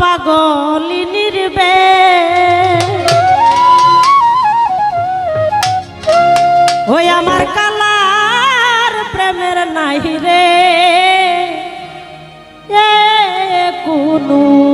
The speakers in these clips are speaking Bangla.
পাগলি নির্বে। ওই আমার কালার প্রেমের নাহি রে। কোনো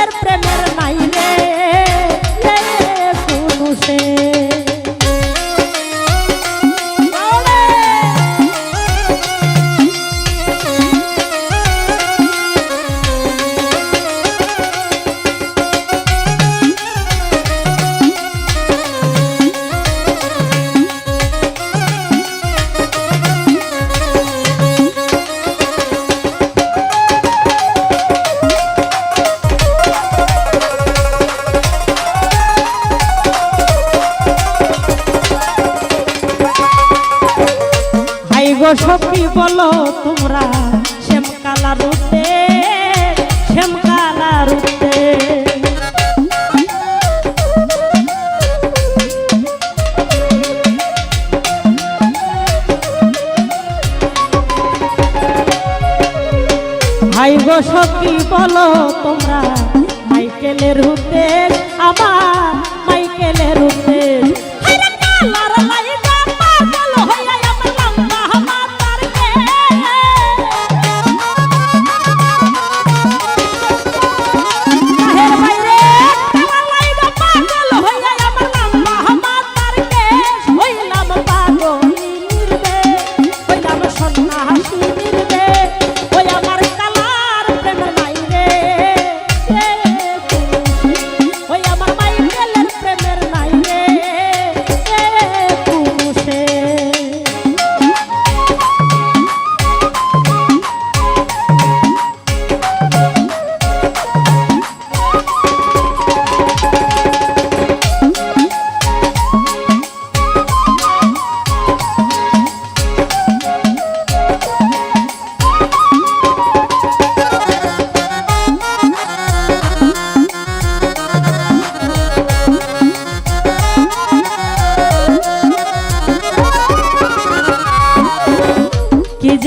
ser pre সখী বলো তোমরা, শ্যাম কালা রূপে, শ্যাম কালা রূপে। ভাই গো সখী বলো তোমরা, মাইকেলের রূপে আবার মাইকেলের রূপে।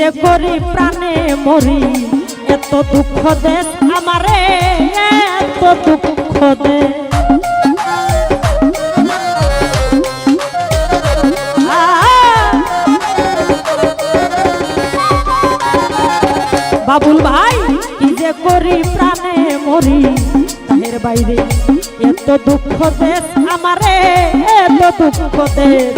যে করি প্রাণে মরি, এত দুঃখ দেশ আমারে, এত দুঃখ দেশ। বাবুল ভাই, কি যে করি প্রাণে মরি তাহের বাইরে, এত দুঃখ দেশ আমারে, এত দুঃখ দেশ।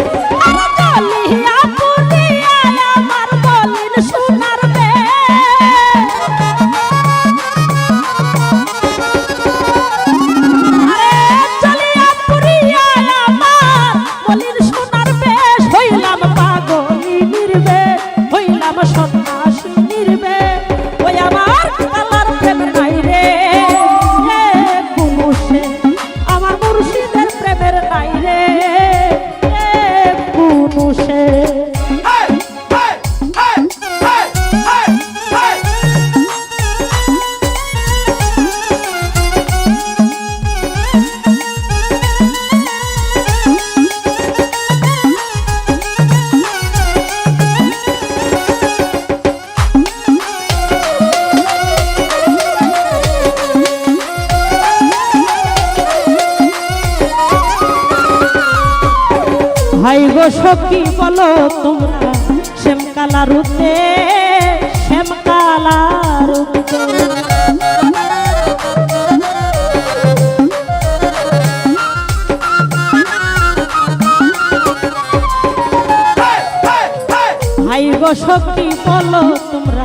সখী বলো তোমরা শ্যামকালা রূপে শ্যামকালা রূপে। ভাই গো সখী বলো তোমরা